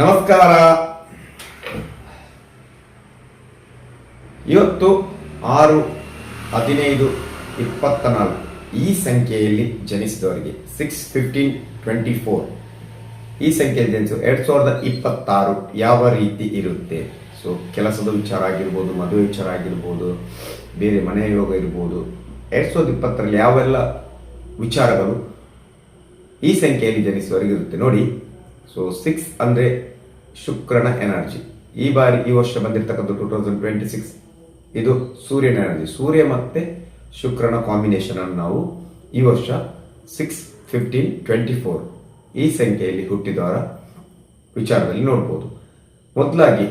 ನಮಸ್ಕಾರ. ಇವತ್ತು ಆರು, ಹದಿನೈದು ಇಪ್ಪತ್ತ ನಾಲ್ಕು ಈ ಸಂಖ್ಯೆಯಲ್ಲಿ ಜನಿಸಿದವರಿಗೆ ಸಿಕ್ಸ್ ಫಿಫ್ಟೀನ್ ಟ್ವೆಂಟಿ ಫೋರ್ ಈ ಸಂಖ್ಯೆಯಲ್ಲಿ ಜನಿಸು ಎರಡು ಸಾವಿರದ ಇಪ್ಪತ್ತಾರು ಯಾವ ರೀತಿ ಇರುತ್ತೆ? ಸೊ ಕೆಲಸದ ವಿಚಾರ ಆಗಿರ್ಬೋದು, ಮದುವೆ ವಿಚಾರ ಆಗಿರ್ಬೋದು, ಬೇರೆ ಮನೆಯ ಯೋಗ ಇರ್ಬೋದು, ಎರಡು ಸಾವಿರದ ಇಪ್ಪತ್ತರಲ್ಲಿ ಯಾವೆಲ್ಲ ವಿಚಾರಗಳು ಈ ಸಂಖ್ಯೆಯಲ್ಲಿ ಜನಿಸುವವರಿಗೆ ಇರುತ್ತೆ? ನೋಡಿ ಸೊ ಸಿಕ್ಸ್ ಅಂದರೆ ಶುಕ್ರನ ಎನರ್ಜಿ ಈ ಬಾರಿ, ಈ ವರ್ಷ ಬಂದಿರತಕ್ಕಂಥ ಟೂ ತೌಸಂಡ್ ಟ್ವೆಂಟಿ ಸಿಕ್ಸ್ ಇದು ಸೂರ್ಯನ ಎನರ್ಜಿ ಸೂರ್ಯ ಮತ್ತೆ ಶುಕ್ರನ ಕಾಂಬಿನೇಷನ್ ಅನ್ನು ನಾವು ಈ ವರ್ಷ ಸಿಕ್ಸ್ ಫಿಫ್ಟೀನ್ ಟ್ವೆಂಟಿ ಫೋರ್ ಈ ಸಂಖ್ಯೆಯಲ್ಲಿ ಹುಟ್ಟಿದವರ ವಿಚಾರದಲ್ಲಿ ನೋಡ್ಬೋದು. ಮೊದಲಾಗಿ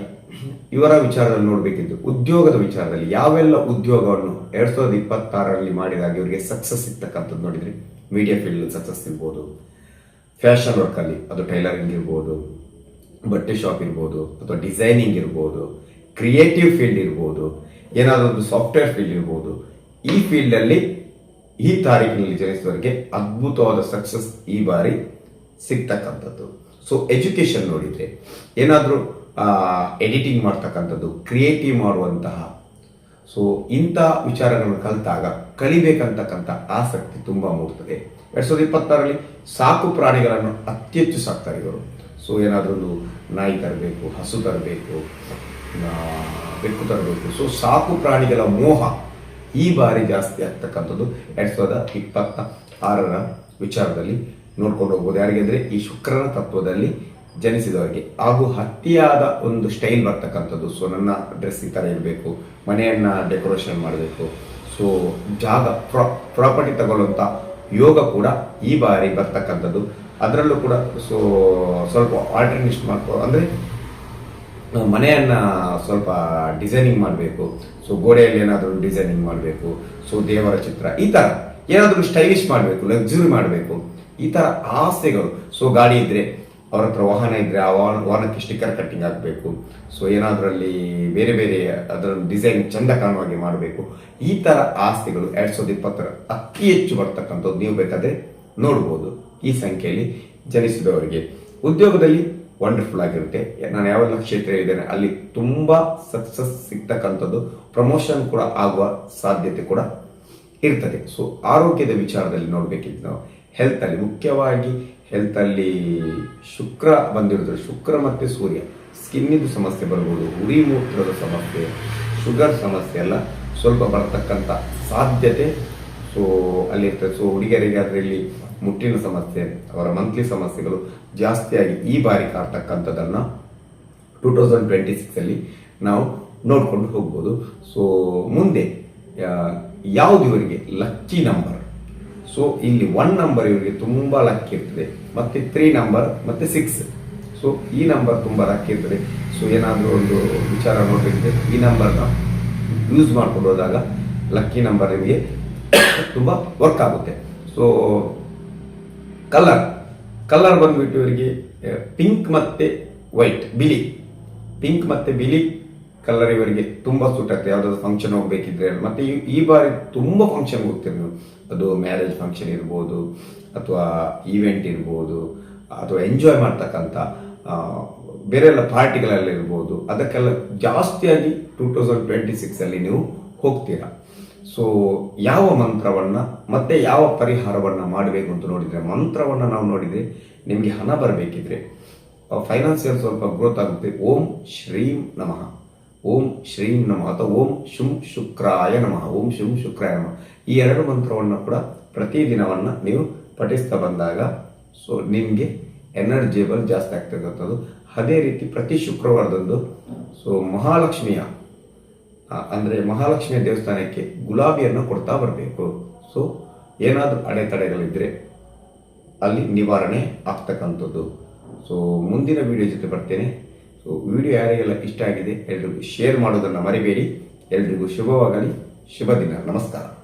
ಇವರ ವಿಚಾರದಲ್ಲಿ ನೋಡಬೇಕಿದ್ದು, ಉದ್ಯೋಗದ ವಿಚಾರದಲ್ಲಿ ಯಾವೆಲ್ಲ ಉದ್ಯೋಗವನ್ನು ಎರಡ್ ಸಾವಿರದ ಇಪ್ಪತ್ತಾರರಲ್ಲಿ ಮಾಡಿದಾಗ ಇವರಿಗೆ ಸಕ್ಸಸ್ ಸಿಗ್ತಕ್ಕಂಥದ್ದು ನೋಡಿದ್ರಿ? ಮೀಡಿಯಾ ಫೀಲ್ಡ್ ಸಕ್ಸಸ್ ಸಿಗ್ಬೋದು ಫ್ಯಾಷನ್ ವರ್ಕಲ್ಲಿ ಅದು ಟೈಲರಿಂಗ್ ಇರ್ಬೋದು, ಬಟ್ಟೆ ಶಾಪ್ ಇರ್ಬೋದು, ಅಥವಾ ಡಿಸೈನಿಂಗ್ ಇರ್ಬೋದು ಕ್ರಿಯೇಟಿವ್ ಫೀಲ್ಡ್ ಇರ್ಬೋದು ಏನಾದರೂ ಒಂದು ಸಾಫ್ಟ್ವೇರ್ ಫೀಲ್ಡ್ ಇರ್ಬೋದು. ಈ ಫೀಲ್ಡಲ್ಲಿ ಈ ತಾರೀಕಿನಲ್ಲಿ ಜನಿಸಿದವರಿಗೆ ಅದ್ಭುತವಾದ ಸಕ್ಸಸ್ ಈ ಬಾರಿ ಸಿಗ್ತಕ್ಕಂಥದ್ದು. ಸೊ ಎಜುಕೇಶನ್ ನೋಡಿದ್ರೆ ಏನಾದರೂ ಎಡಿಟಿಂಗ್ ಮಾಡ್ತಕ್ಕಂಥದ್ದು ಕ್ರಿಯೇಟಿವ್ ಮಾಡುವಂತಹ. ಸೊ ಇಂಥ ವಿಚಾರಗಳನ್ನು ಕಲಿತಾಗ ಕಲಿಬೇಕಂತಕ್ಕಂಥ ಆಸಕ್ತಿ ತುಂಬ ಮೂಡ್ತದೆ ಎರಡ್ ಸಾವಿರದ ಇಪ್ಪತ್ತಾರರಲ್ಲಿ ಸಾಕು ಪ್ರಾಣಿಗಳನ್ನು ಅತಿ ಹೆಚ್ಚು ಸಾಕ್ತಾರೆ ಇವರು. ಸೊ ಏನಾದರೂ ನಾಯಿ ತರಬೇಕು, ಹಸು ತರಬೇಕು ಬೆಕ್ಕು ತರಬೇಕು. ಸೊ ಸಾಕು ಪ್ರಾಣಿಗಳ ಮೋಹ ಈ ಬಾರಿ ಜಾಸ್ತಿ ಆಗ್ತಕ್ಕಂಥದ್ದು ಎರಡ್ ಸಾವಿರದ ಇಪ್ಪತ್ತ ಆರರ ವಿಚಾರದಲ್ಲಿ ನೋಡ್ಕೊಂಡು ಹೋಗ್ಬೋದು. ಯಾರಿಗೆ ಅಂದರೆ ಈ ಶುಕ್ರನ ತತ್ವದಲ್ಲಿ ಜನಿಸಿದವರಿಗೆ. ಹಾಗೂ ಹತ್ತಿಯಾದ ಒಂದು ಸ್ಟೈಲ್ ಬರ್ತಕ್ಕಂಥದ್ದು. ಸೊ ನನ್ನ ಡ್ರೆಸ್ ಈ ಥರ ಇರಬೇಕು ಮನೆಯನ್ನು ಡೆಕೋರೇಷನ್ ಮಾಡಬೇಕು ಸೊ ಜಾಗ ಪ್ರಾಪರ್ಟಿ ತಗೊಳ್ಳುವಂಥ ಯೋಗ ಕೂಡ ಈ ಬಾರಿ ಬರ್ತಕ್ಕಂಥದ್ದು. ಅದರಲ್ಲೂ ಕೂಡ ಸೊ, ಸ್ವಲ್ಪ ಆಲ್ಟರ್ನೇಷನ್ ಮಾಡ್ಕೊ, ಅಂದರೆ ಮನೆಯನ್ನು ಸ್ವಲ್ಪ ಡಿಸೈನಿಂಗ್ ಮಾಡಬೇಕು. ಸೊ ಗೋಡೆಯಲ್ಲಿ ಏನಾದರೂ ಡಿಸೈನಿಂಗ್ ಮಾಡಬೇಕು. ಸೊ ದೇವರ ಚಿತ್ರ, ಈ ಥರ ಏನಾದರೂ ಸ್ಟೈಲಿಶ್ ಮಾಡಬೇಕು ಲಕ್ಸುರಿ ಮಾಡಬೇಕು. ಈ ಥರ ಆಸೆಗಳು. ಸೊ ಗಾಡಿ ಇದ್ರೆ ಅವ್ರ ಹತ್ರ ವಾಹನ ಇದ್ರೆ ಆ ವಾಹನ, ವಾಹನಕ್ಕೆ ಸ್ಟಿಕ್ಕರ್ ಕಟ್ಟಿಂಗ್ ಆಗಬೇಕು ಸೊ ಏನಾದ್ರಲ್ಲಿ ಬೇರೆ ಬೇರೆ ಅದರ ಡಿಸೈನ್ ಚಂದ ಕಾಣುವಾಗೆ ಮಾಡಬೇಕು. ಈ ತರ ಆಸ್ತಿಗಳು ಎರಡ್ ಸಾವಿರದ ಇಪ್ಪತ್ತರ ಅತಿ ಹೆಚ್ಚು ಬರ್ತಕ್ಕಂಥದ್ದು ನೀವು ಬೇಕಾದ್ರೆ ನೋಡ್ಬೋದು. ಈ ಸಂಖ್ಯೆಯಲ್ಲಿ ಜನಿಸಿದವರಿಗೆ. ಉದ್ಯೋಗದಲ್ಲಿ ವಂಡರ್ಫುಲ್ ಆಗಿರುತ್ತೆ. ನಾನು ಯಾವೆಲ್ಲ ಕ್ಷೇತ್ರ ಇದ್ದೇನೆ ಅಲ್ಲಿ ತುಂಬಾ ಸಕ್ಸಸ್ ಸಿಗ್ತಕ್ಕಂಥದ್ದು ಪ್ರಮೋಷನ್ ಕೂಡ ಆಗುವ ಸಾಧ್ಯತೆ ಕೂಡ ಇರ್ತದೆ. ಸೊ ಆರೋಗ್ಯದ ವಿಚಾರದಲ್ಲಿ ನೋಡಬೇಕಿದ್ರೆ ನಾವು ಹೆಲ್ತಲ್ಲಿ ಮುಖ್ಯವಾಗಿ ಹೆಲ್ತಲ್ಲಿ ಶುಕ್ರ ಬಂದಿರೋದ್ರೆ ಶುಕ್ರ ಮತ್ತು ಸೂರ್ಯ. ಸ್ಕಿನ್ನಿದು ಸಮಸ್ಯೆ ಬರ್ಬೋದು, ಉರಿ ಮೂತ್ರದ ಸಮಸ್ಯೆ ಶುಗರ್ ಸಮಸ್ಯೆ ಎಲ್ಲ ಸ್ವಲ್ಪ ಬರ್ತಕ್ಕಂಥ ಸಾಧ್ಯತೆ. ಸೊ ಅಲ್ಲಿರ್ತದೆ. ಸೊ ಹುಡುಗಿಯರಿಗೆ ಅದರಲ್ಲಿ ಮುಟ್ಟಿನ ಸಮಸ್ಯೆ, ಅವರ ಮಂತ್ಲಿ ಸಮಸ್ಯೆಗಳು ಜಾಸ್ತಿಯಾಗಿ ಈ ಬಾರಿ ಕಾಡ್ತಕ್ಕಂಥದ್ದನ್ನು ಟೂ ತೌಸಂಡ್ ಟ್ವೆಂಟಿ ಸಿಕ್ಸಲ್ಲಿ ನಾವು ನೋಡಿಕೊಂಡು ಹೋಗ್ಬೋದು. ಸೊ ಮುಂದೆ ಯಾವುದು ಇವರಿಗೆ? ಲಕ್ಕಿ ನಂಬರ್ ಸೊ ಇಲ್ಲಿ ಒನ್ ನಂಬರ್ ಇವರಿಗೆ ತುಂಬಾ ಲಕ್ಕಿ ಇರ್ತದೆ. ಮತ್ತೆ ತ್ರೀ ನಂಬರ್ ಮತ್ತೆ ಸಿಕ್ಸ್ ಸೊ ಈ ನಂಬರ್ ತುಂಬಾ ಲಕ್ಕಿ ಇರ್ತದೆ. ಸೊ ಏನಾದರೂ ಒಂದು ವಿಚಾರ ನೋಡಿದ್ರೆ ಈ ನಂಬರ್ನ ಯೂಸ್ ಮಾಡ್ಕೊಂಡು ಹೋದಾಗ ಲಕ್ಕಿ ನಂಬರ್ ನಿಮಗೆ ತುಂಬಾ ವರ್ಕ್ ಆಗುತ್ತೆ. ಸೊ ಕಲರ್ ಕಲರ್ ಬಂದ್ಬಿಟ್ಟು ಇವರಿಗೆ ಪಿಂಕ್ ಮತ್ತೆ ವೈಟ್ ಬಿಳಿ. ಪಿಂಕ್ ಮತ್ತೆ ಬಿಳಿ ಕಲರ್ ಇವರಿಗೆ ತುಂಬಾ ಸೂಟ್ ಆಗ್ತದೆ ಯಾವ್ದಾದ್ರು ಫಂಕ್ಷನ್ ಹೋಗ್ಬೇಕಿದ್ರೆ ಮತ್ತೆ ಈ- ಬಾರಿ ತುಂಬಾ ಫಂಕ್ಷನ್ ಹೋಗ್ತೀರಿ ನೀವು ಅದು ಮ್ಯಾರೇಜ್ ಫಂಕ್ಷನ್ ಇರ್ಬೋದು, ಅಥವಾ ಈವೆಂಟ್ ಇರ್ಬೋದು, ಅಥವಾ ಎಂಜಾಯ್ ಮಾಡ್ತಕ್ಕಂಥ ಬೇರೆ ಎಲ್ಲ ಪಾರ್ಟಿಗಳಲ್ಲಿ ಇರ್ಬೋದು. ಅದಕ್ಕೆಲ್ಲ ಜಾಸ್ತಿಯಾಗಿ ಟೂ ತೌಸಂಡ್ ಟ್ವೆಂಟಿ ಸಿಕ್ಸ್ ಅಲ್ಲಿ ನೀವು ಹೋಗ್ತೀರಾ. ಸೊ ಯಾವ ಮಂತ್ರವನ್ನ ಮತ್ತೆ ಯಾವ ಪರಿಹಾರವನ್ನ ಮಾಡಬೇಕು ಅಂತ ನೋಡಿದ್ರೆ, ಮಂತ್ರವನ್ನ ನಾವು ನೋಡಿದ್ರೆ ನಿಮಗೆ ಹಣ ಬರಬೇಕಿದ್ರೆ ಫೈನಾನ್ಸಿಯಲ್ ಸ್ವಲ್ಪ ಗ್ರೋತ್ ಆಗುತ್ತೆ. ಓಂ ಶ್ರೀಂ ನಮಃ. ಓಂ ಶ್ರೀಂ ನಮಃ ಅಥವಾ ಓಂ ಶುಂ ಶುಕ್ರಾಯ ನಮಃ, ಓಂ ಶುಂ ಶುಕ್ರಾಯ ನಮಃ. ಈ ಎರಡು ಮಂತ್ರವನ್ನು ಕೂಡ ಪ್ರತಿದಿನವನ್ನ ನೀವು ಪಠಿಸ್ತಾ ಬಂದಾಗ ಸೊ ನಿಮಗೆ ಎನರ್ಜಿಬಲ್ ಜಾಸ್ತಿ ಆಗ್ತಕ್ಕಂಥದ್ದು ಅದೇ ರೀತಿ ಪ್ರತಿ ಶುಕ್ರವಾರದಂದು ಸೊ ಮಹಾಲಕ್ಷ್ಮಿಯ ಅಂದರೆ ಮಹಾಲಕ್ಷ್ಮಿಯ ದೇವಸ್ಥಾನಕ್ಕೆ ಗುಲಾಬಿಯನ್ನು ಕೊಡ್ತಾ ಬರಬೇಕು. ಸೊ ಏನಾದರೂ ಅಡೆತಡೆಗಳಿದ್ದರೆ ಅಲ್ಲಿ ನಿವಾರಣೆ ಆಗ್ತಕ್ಕಂಥದ್ದು. ಸೊ ಮುಂದಿನ ವಿಡಿಯೋ ಜೊತೆ ಬರ್ತೇನೆ. ಸೊ ವಿಡಿಯೋ ಯಾರಿಗೆಲ್ಲ ಇಷ್ಟ ಆಗಿದೆ ಎಲ್ರಿಗೂ ಶೇರ್ ಮಾಡೋದನ್ನು ಮರಿಬೇಡಿ. ಎಲ್ರಿಗೂ ಶುಭವಾಗಲಿ. ಶುಭ ದಿನ. ನಮಸ್ಕಾರ.